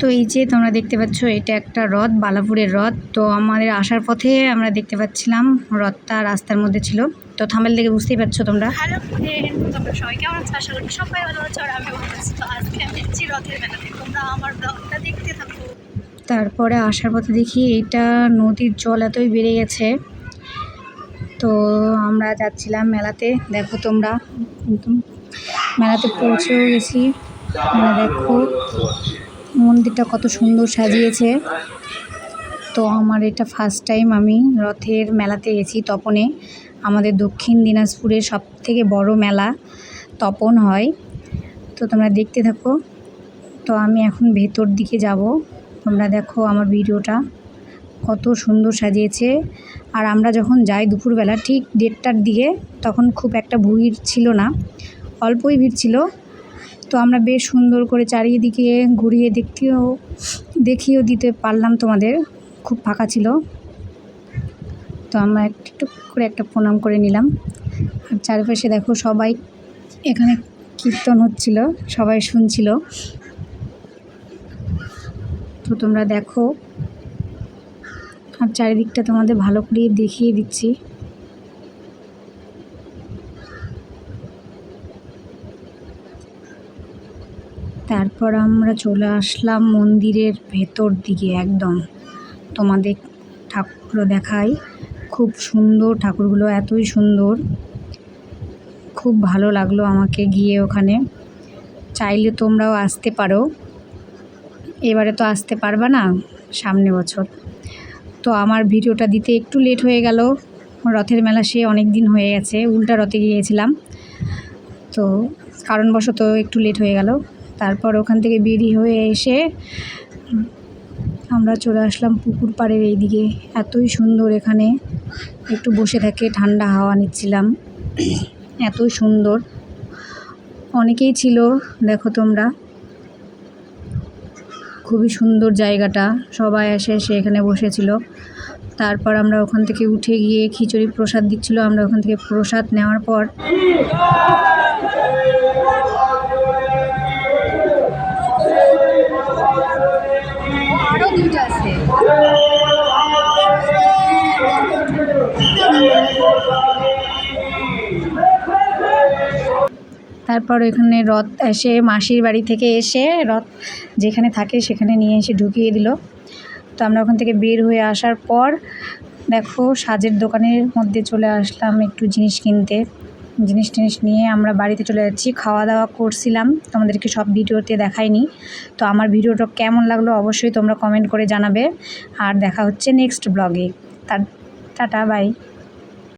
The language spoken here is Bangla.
তো এই যে তোমরা দেখতে পাচ্ছ এটা একটা হ্রদ বালাপুরের হ্রদ। তো আমাদের আসার পথে আমরা দেখতে পাচ্ছিলাম হ্রদটা রাস্তার মধ্যে ছিল। তো থামেল দেখে বুঝতেই পারছ তোমরা। হ্যালো তোমরা সবাই কেমন আছো? আশা করি সবাই ভালো আছো আর আমি ভালো আছি। তো আজকে আমি এসেছি রথের মেলাতে। তোমরা আমার ব্লগটা দেখতে থাকো। তারপরে আসার পথে দেখি এইটা নদীর জল এতই বেড়ে গেছে। তো আমরা যাচ্ছিলাম মেলাতে। দেখো তোমরা মেলাতে পৌঁছেও গেছি। দেখো। মন্দিরটা কত সুন্দর সাজিয়েছে। তো আমার এটা ফার্স্ট টাইম আমি রথের মেলাতে গেছি তপনে। আমাদের দক্ষিণ দিনাজপুরের সব থেকে বড় মেলা তপন হয়। তো তোমরা দেখতে থাকো। তো আমি এখন ভেতর দিকে যাব। তোমরা দেখো আমার ভিডিওটা কত সুন্দর সাজিয়েছে। আর আমরা যখন যাই দুপুরবেলা ঠিক দেড়টার দিকে, তখন খুব একটা ভিড় ছিল না। অল্পই ভিড় ছিল। তো আমরা বেশ সুন্দর করে চারিদিকে ঘুরিয়ে দেখতেও, দেখিয়েও দিতে পারলাম তোমাদের। খুব ফাঁকা ছিল। তো আমরা একটু করে একটা প্রণাম করে নিলাম। আর চারপাশে দেখো সবাই এখানে কীর্তন হচ্ছিল, সবাই শুনছিল। তো তোমরা দেখো, আর চারিদিকটা তোমাদের ভালো করে দেখিয়ে দিচ্ছি। তারপর আমরা চলে আসলাম মন্দিরের ভেতর দিকে একদম। তোমাদের ঠাকুর দেখাই। খুব সুন্দর ঠাকুরগুলো, এতই সুন্দর। খুব ভালো লাগল আমাকে গিয়ে ওখানে। চাইলে তোমরাও আসতে পারো। এবারে তো আসতে পারবা না সামনে বছর। তো আমার ভিডিওটা দিতে একটু লেট হয়ে গেল। রথের মেলা সে অনেক দিন হয়ে গেছে। উল্টা রথে গিয়েছিলাম। তো কারণবশত একটু লেট হয়ে গেল। তারপর ওখান থেকে বেরিয়ে হয়ে এসে আমরা চলে আসলাম পুকুর পাড়ের এইদিকে। এতই সুন্দর এখানে। একটু বসে থাকে ঠান্ডা হাওয়া নিচ্ছিলাম। এতই সুন্দর। অনেকেই ছিল, দেখো তোমরা। খুবই সুন্দর জায়গাটা। সবাই এসে এসে এখানে বসেছিল। তারপর আমরা ওখান থেকে উঠে গিয়ে খিচুড়ি প্রসাদ দিচ্ছিল। আমরা ওখান থেকে প্রসাদ নেওয়ার পর আছে। তারপর এখানে রথ এসে মাসির বাড়ি থেকে এসে রথ যেখানে থাকে সেখানে নিয়ে এসে ঢুকিয়ে দিল। তো আমরা ওখান থেকে বের হয়ে আসার পর দেখো সাজের দোকানের মধ্যে চলে আসলাম একটু জিনিস কিনতে। জিনিস টিনিস নিয়ে আমরা বাড়িতে চলে যাচ্ছি। খাওয়া দাওয়া করছিলাম। তোমাদেরকে সব ভিডিওতে দেখাইনি। তো আমার ভিডিওটা কেমন লাগল অবশ্যই তোমরা কমেন্ট করে জানাবে। আর দেখা হচ্ছে নেক্সট ব্লগে টাটা বাই